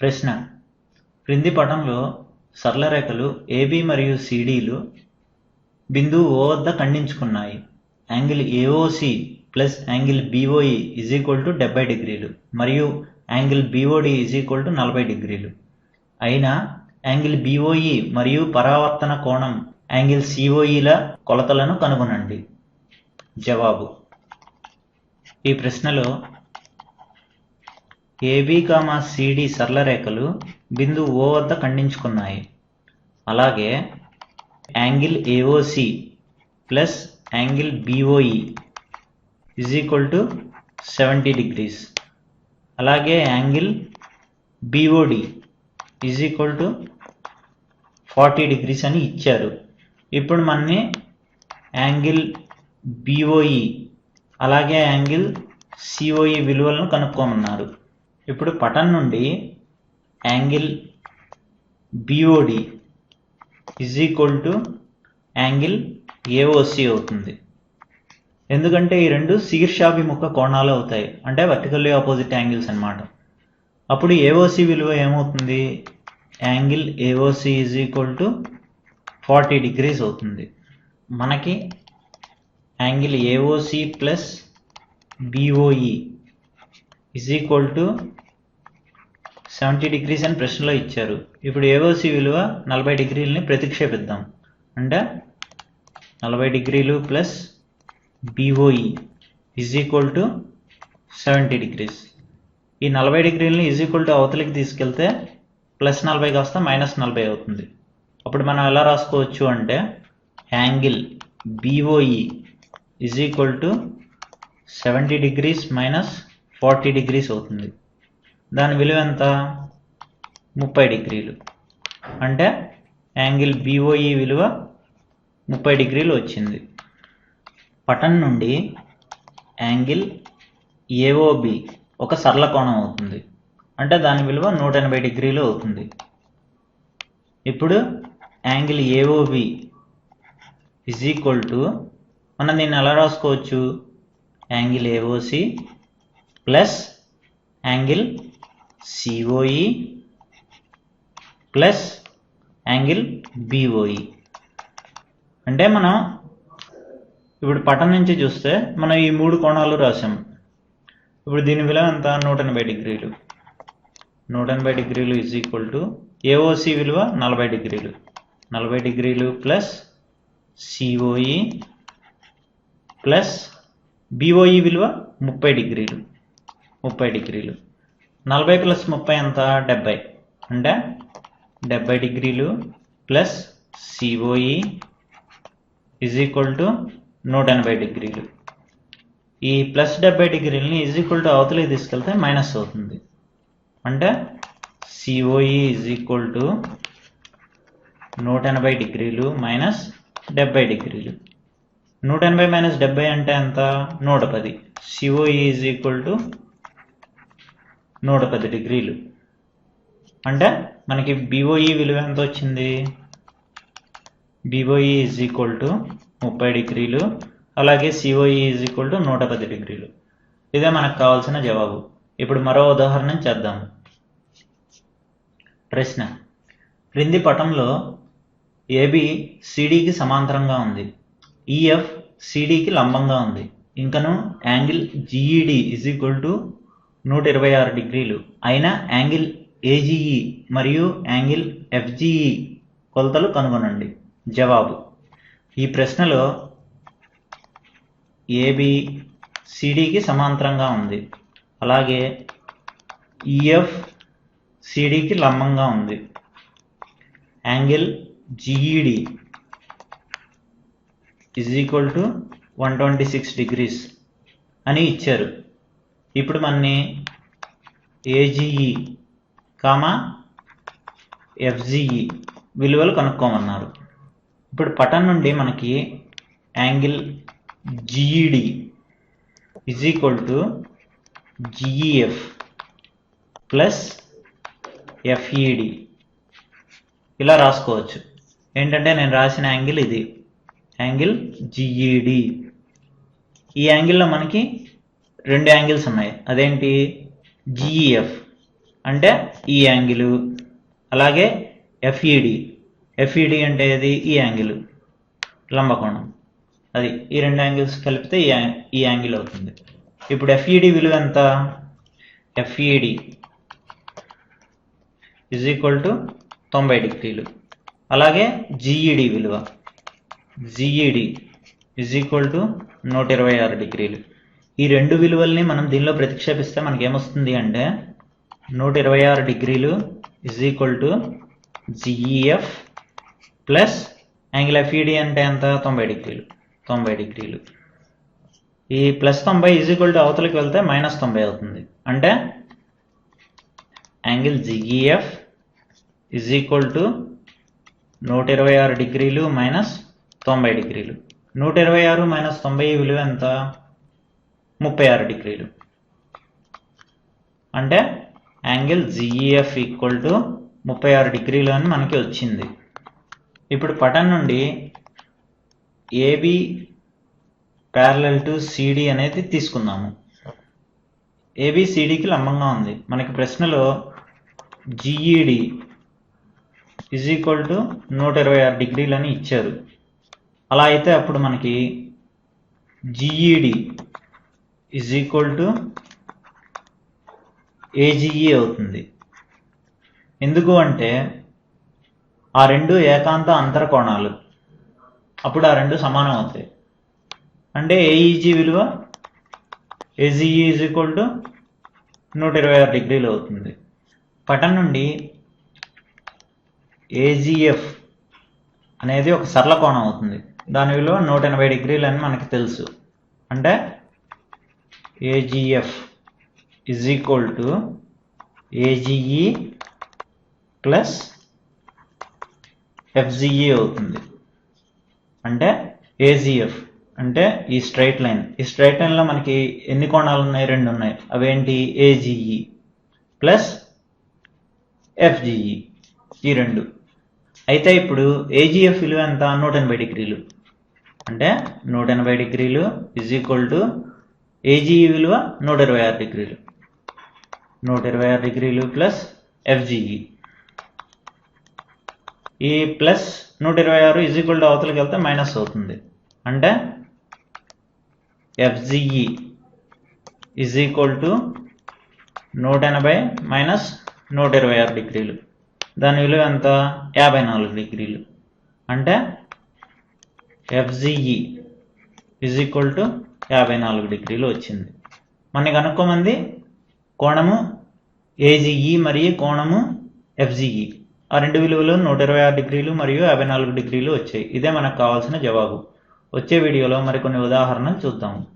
ప్రశ్న. క్రింది పటంలో సరళ రేఖలు ఏబి మరియు సిడిలు బిందువు ఓ వద్ద ఖండించుకున్నాయి. Angle AOC plus angle BOE is equal to డెబ్బై డిగ్రీలు మరియు angle BOD is equal to నలభై డిగ్రీలు. అయినా యాంగిల్ బీఓఈ మరియు పరావర్తన కోణం యాంగిల్ సిఓఈల కొలతలను కనుగొనండి. జవాబు. ఈ ప్రశ్నలో ఏబి కామా సిడి సరళ రేఖలు బిందువు ఓ వద్ద ఖండించుకున్నాయి. అలాగే angle AOC plus angle BOE is equal to seventy degrees అలాగే angle BOD is equal to forty degrees అని ఇచ్చారు. ఇప్పుడు మనని యాంగిల్ బిఓఈ అలాగే యాంగిల్ సిఓఈ విలువలను కనుక్కోమన్నారు. ఇప్పుడు పటం నుండి angle BOD is equal to angle AOC అవుతుంది. ఎందుకంటే ఈ రెండు శీర్షాభిముఖ కోణాలు అవుతాయి. అంటే వర్టికల్లీ ఆపోజిట్ యాంగిల్స్ అన్నమాట. అప్పుడు ఏఓసి విలువ ఏమవుతుంది? Angle AOC is equal to forty degrees అవుతుంది. మనకి angle AOC plus BOE is equal to seventy degrees అని ప్రశ్నలో ఇచ్చారు. ఇప్పుడు ఏఓసి విలువ నలభై డిగ్రీలని ప్రతిక్షేపిద్దాం. అంటే నలభై డిగ్రీలు plus BOE is equal to seventy degrees ఈ నలభై డిగ్రీలని ఈజ్ ఈక్వల్ టు అవతలికి తీసుకెళ్తే ప్లస్ నలభై కాస్త మైనస్ నలభై అవుతుంది. అప్పుడు మనం ఎలా రాసుకోవచ్చు అంటే angle BOE is equal to seventy degrees minus forty degrees అవుతుంది. దాని విలువ ఎంత? ముప్పై డిగ్రీలు. అంటే యాంగిల్ బీఓఈ విలువ ముప్పై డిగ్రీలు వచ్చింది. పటన్ నుండి యాంగిల్ ఏఓబి ఒక సరళ కోణం అవుతుంది. అంటే దాని విలువ నూట ఎనభై డిగ్రీలు అవుతుంది. ఇప్పుడు angle AOB is equal to మనం దీన్ని ఎలా రాసుకోవచ్చు? Angle AOC plus angle COE plus angle BOE అంటే మనం ఇప్పుడు పటం నుంచి చూస్తే మనం ఈ మూడు కోణాలు రాసాం ఇప్పుడు దీని విలువ ఎంత? నూట ఎనభై డిగ్రీలు నూట ఎనభై డిగ్రీలు ఈజ్ ఈక్వల్ టు ఏఓసి విలువ నలభై డిగ్రీలు. నలభై డిగ్రీలు ప్లస్ సిఓఈ ప్లస్ బిఓఈ విలువ ముప్పై డిగ్రీలు. ముప్పై డిగ్రీలు. నలభై ప్లస్ ముప్పై ఎంత? డెబ్బై. అంటే డెబ్బై డిగ్రీలు plus COE is equal to నూట ఎనభై డిగ్రీలు. ఈ ప్లస్ డెబ్బై డిగ్రీలని ఈజ్ ఈక్వల్ టు అవతలకి తీసుకెళ్తే మైనస్ అవుతుంది. అంటే సిఓఈ ఈజ్ ఈక్వల్ టు నూట ఎనభై డిగ్రీలు మైనస్ డెబ్బై డిగ్రీలు. నూట ఎనభై మైనస్ డెబ్బై అంటే ఎంత? నూట పది. సిఓఈ ఈజ్ ఈక్వల్ టు నూట పది డిగ్రీలు. అంటే మనకి బిఓఈ విలువ ఎంత వచ్చింది? బిఓఈ ఈజ్ ఈక్వల్ టు ముప్పై డిగ్రీలు. అలాగే సిఓఈ ఈజ్ ఈక్వల్ టు నూట పది డిగ్రీలు. ఇదే మనకు కావాల్సిన జవాబు. ఇప్పుడు మరో ఉదాహరణ చేద్దాం. ప్రశ్న. క్రింది పటంలో ఏబి సిడికి సమాంతరంగా ఉంది. ఈఎఫ్ సిడికి లంబంగా ఉంది. ఇంకను angle GED is equal to నూట ఇరవై ఆరు డిగ్రీలు. అయినా యాంగిల్ ఏజీఈ మరియు యాంగిల్ ఎఫ్జీఈ కొలతలు కనుగొనండి. జవాబు. ఈ ప్రశ్నలో ఏబి సిడికి సమాంతరంగా ఉంది. అలాగే ఈఎఫ్ సిడికి లంబంగా ఉంది. Angle GED is equal to one twenty six degrees అని ఇచ్చారు. ఇప్పుడు మనని ఏజీఈ కామా ఎఫ్జీఈ విలువలు కనుక్కోమన్నారు. ఇప్పుడు పటం నుండి మనకి angle GED is equal to GEF plus FED ఇలా రాసుకోవచ్చు. ఏంటంటే నేను రాసిన యాంగిల్ ఇది. యాంగిల్ జిఈడి ఈ యాంగిల్లో మనకి రెండు యాంగిల్స్ ఉన్నాయి. అదేంటి? జిఈఎఫ్ అంటే ఈ యాంగిల్ అలాగే ఎఫ్ఈడి ఎఫ్ఈడి అంటే ఏది? ఈ యాంగిల్. లంబకోణం. అది ఈ రెండు యాంగిల్స్ కలిపితే ఈ ఈ యాంగిల్ అవుతుంది. ఇప్పుడు ఎఫ్ఈడి విలువ ఎంత? ఎఫ్ఈడి ఇజ్ ఈక్వల్ టు తొంభై డిగ్రీలు. అలాగే జిఈడి విలువ. జిఈడి ఇజ్ ఈక్వల్ టు నూట ఇరవై ఆరు డిగ్రీలు. ఈ రెండు విలువల్ని మనం దీనిలో ప్రతిక్షేపిస్తే మనకి ఏమొస్తుంది అంటే నూట ఇరవై ఆరు డిగ్రీలు is equal to GEF plus angle FED అంటే ఎంత? తొంభై డిగ్రీలు. తొంభై డిగ్రీలు. ఈ ప్లస్ తొంభై ఈజ్ ఈక్వల్ టు అవతలకి వెళ్తే మైనస్ తొంభై అవుతుంది. అంటే angle GEF is equal to నూట ఇరవై ఆరు డిగ్రీలు మైనస్ తొంభై డిగ్రీలు. నూట ఇరవై ఆరు మైనస్ తొంభై విలువ ఎంత? ముప్పై ఆరు డిగ్రీలు. అంటే యాంగిల్ జిఈఎఫ్ ఈక్వల్ టు ముప్పై ఆరు డిగ్రీలు అని మనకి వచ్చింది. ఇప్పుడు పటం నుండి ఏబి ప్యారలల్ టు సిడి అనేది తీసుకుందాము. ఏబిసిడికి లంబంగా ఉంది. మనకి ప్రశ్నలో జిఈడి ఇజ్ ఈక్వల్ టు నూట ఇరవై ఆరు డిగ్రీలు అని ఇచ్చారు. అలా అయితే అప్పుడు మనకి GED is equal to AGE అవుతుంది. ఎందుకు అంటే ఆ రెండు ఏకాంత అంతర కోణాలు అప్పుడు ఆ రెండు సమానం అవుతాయి. అంటే ఏఈజీ విలువ ఏజీఈ ఈజ్ ఈక్వల్ టు నూట ఇరవై ఆరు డిగ్రీలు అవుతుంది. పటం నుండి ఏజీఎఫ్ అనేది ఒక సరళ కోణం అవుతుంది. దాని విలువ నూట ఎనభై డిగ్రీలు అని మనకి తెలుసు. అంటే AGF is equal to AGE plus FGE అవుతుంది. అంటే ఏజీఎఫ్ అంటే ఈ స్ట్రైట్ లైన్ ఈ స్ట్రైట్ లైన్లో మనకి ఎన్ని కోణాలు ఉన్నాయి? రెండు ఉన్నాయి. అవేంటి? ఏజీఈ ప్లస్ ఎఫ్జిఈ ఈ రెండు. అయితే ఇప్పుడు ఏజీఎఫ్ విలువ ఎంత? నూట ఎనభై డిగ్రీలు. అంటే నూట ఎనభై డిగ్రీలు ఈజ్ ఈక్వల్ టు ఏజీఈ విలువ నూట ఇరవై ఆరు డిగ్రీలు. నూట ఇరవై ఆరు డిగ్రీలు ప్లస్ ఎఫ్జిఈ ఈ e ప్లస్ నూట ఇరవై ఆరు ఇజ్ ఈక్వల్ టు అవతలకి వెళ్తే మైనస్ అవుతుంది. అంటే ఎఫ్జిఈ ఇజ్ ఈక్వల్ టు నూట ఎనభై మైనస్ నూట ఇరవై ఆరు డిగ్రీలు. దాని విలువ ఎంత? యాభై నాలుగు డిగ్రీలు. అంటే ఎఫ్జిఈ ఈజ్ ఈక్వల్ టు యాభై నాలుగు డిగ్రీలు వచ్చింది. మన కనుక్కోమంది కోణము ఏజీఈ మరియు కోణము ఎఫ్జీఈ ఆ రెండు విలువలు నూట ఇరవై ఆరు డిగ్రీలు మరియు యాభై నాలుగు డిగ్రీలు వచ్చాయి. ఇదే మనకు కావాల్సిన జవాబు. వచ్చే వీడియోలో మరికొన్ని ఉదాహరణలు చూద్దాము